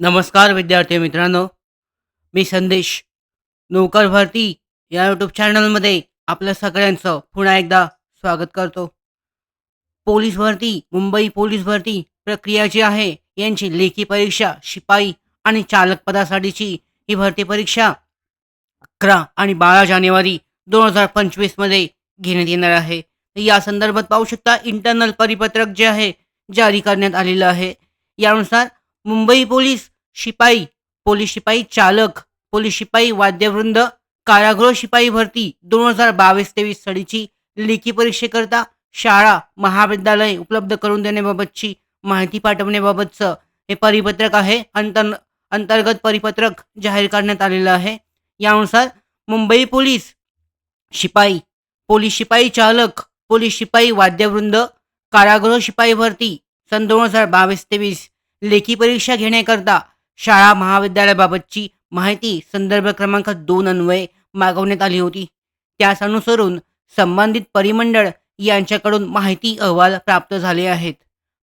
नमस्कार विद्यार्थी मित्रांनो. मी संदेश. नोकर भरती या यूट्यूब चॅनलमध्ये आपल्या सगळ्यांचं पुन्हा एकदा स्वागत करतो. पोलीस भरती मुंबई पोलीस भरती प्रक्रिया जी आहे यांची लेखी परीक्षा शिपाई आणि चालक पदासाठीची ही भरती परीक्षा अकरा आणि बारा जानेवारी दोन हजार पंचवीसमध्ये घेण्यात येणार आहे. या संदर्भात पाहू शकता इंटरनल परिपत्रक जे आहे जारी करण्यात आलेलं आहे. यानुसार मुंबई पोलीस शिपाई पोलीस शिपाई चालक पोलीस शिपाई वाद्यवृंद कारागृह शिपाई भरती दोन हजार बावीस तेवीस सालीची लेखी परीक्षेकरता शाळा महाविद्यालय उपलब्ध करून देण्याबाबतची माहिती पाठवण्याबाबतचं हे परिपत्रक आहे. अंतर अंतर्गत परिपत्रक जाहीर करण्यात आलेलं आहे. यानुसार मुंबई पोलीस शिपाई पोलीस शिपाई चालक पोलीस शिपाई वाद्यवृंद कारागृह शिपाई भरती सन दोन हजार बावीस तेवीस लेखी परीक्षा घेण्याकरता शाळा महाविद्यालयाबाबतची माहिती संदर्भ क्रमांक दोन अन्वये मागवण्यात आली होती. त्यास अनुसरून संबंधित परिमंडळ यांच्याकडून माहिती अहवाल प्राप्त झाले आहेत.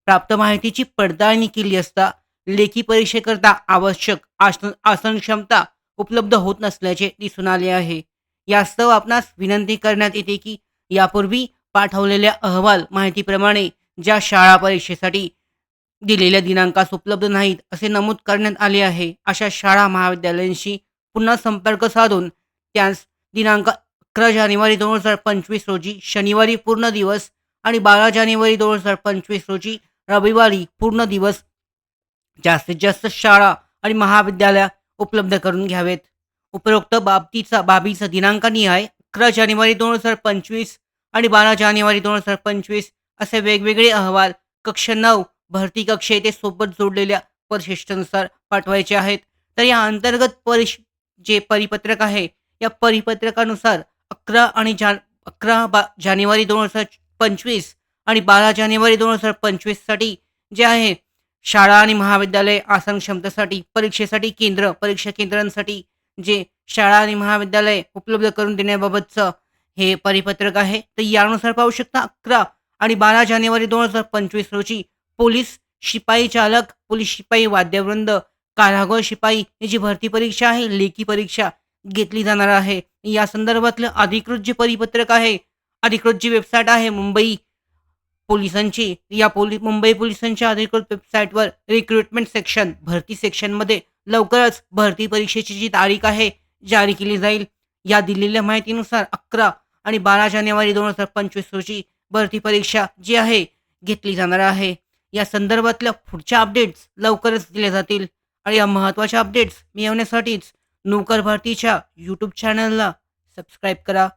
प्राप्त माहितीची पडताळणी केली असता लेखी परीक्षेकरता आवश्यक आसन आसन क्षमता उपलब्ध होत नसल्याचे दिसून आले आहे. यास्तव आपणास विनंती करण्यात येते की यापूर्वी पाठवलेल्या अहवाल माहितीप्रमाणे ज्या शाळा परीक्षेसाठी दिलेल्या दिनांकास उपलब्ध नाहीत असे नमूद करण्यात आले आहे. अशा शाळा महाविद्यालयांशी पुन्हा संपर्क साधून त्यास दिनांक अकरा जानेवारी दोन हजार पंचवीस रोजी शनिवारी पूर्ण दिवस आणि बारा जानेवारी दोन हजार पंचवीस रोजी रविवारी पूर्ण दिवस जास्तीत जास्त शाळा आणि महाविद्यालय उपलब्ध करून घ्यावेत. उपरोक्त बाबतीचा बाबीचा दिनांकानिहाय अकरा जानेवारी दोन हजार पंचवीस आणि बारा जानेवारी दोन हजार पंचवीस असे वेगवेगळे अहवाल कक्ष नऊ भरती कक्ष येथे सोबत जोडलेल्या परिशिष्टानुसार पाठवायचे आहेत. तर या अंतर्गत परिश जे परिपत्रक आहे या परिपत्रकानुसार अकरा आणि जा अकरा बा जानेवारी दोन हजार पंचवीस आणि बारा जानेवारी दोन हजार पंचवीससाठी जे आहे शाळा आणि महाविद्यालय आसन क्षमतेसाठी परीक्षेसाठी केंद्र परीक्षा केंद्रांसाठी जे शाळा आणि महाविद्यालय उपलब्ध करून देण्याबाबतचं हे परिपत्रक आहे. तर यानुसार पाहू शकता अकरा आणि बारा जानेवारी दोन हजार पंचवीस रोजी पोलीस शिपाई चालक पोलीस शिपाई वाद्यवृंद कारागृह शिपाई ही जी भरती परीक्षा आहे. लेखी परीक्षा घेतली जाणार आहे. या संदर्भातलं अधिकृत जे परिपत्रक आहे अधिकृत जी वेबसाईट आहे मुंबई पोलिसांची या पोली मुंबई पोलिसांच्या अधिकृत वेबसाईटवर रिक्रुटमेंट सेक्शन भरती सेक्शनमध्ये लवकरच भरती परीक्षेची जी तारीख आहे जारी केली जाईल. या दिलेल्या माहितीनुसार अकरा आणि बारा जानेवारी दोन हजार पंचवीस रोजी भरती परीक्षा जी आहे घेतली जाणार आहे. या संदर्भातल्या पुढच्या अपडेट्स लवकरच दिल्या जातील. आणि या महत्त्वाच्या अपडेट्स मिळवण्यासाठीच नोकर भारतीच्या यूट्यूब चॅनलला सबस्क्राईब करा.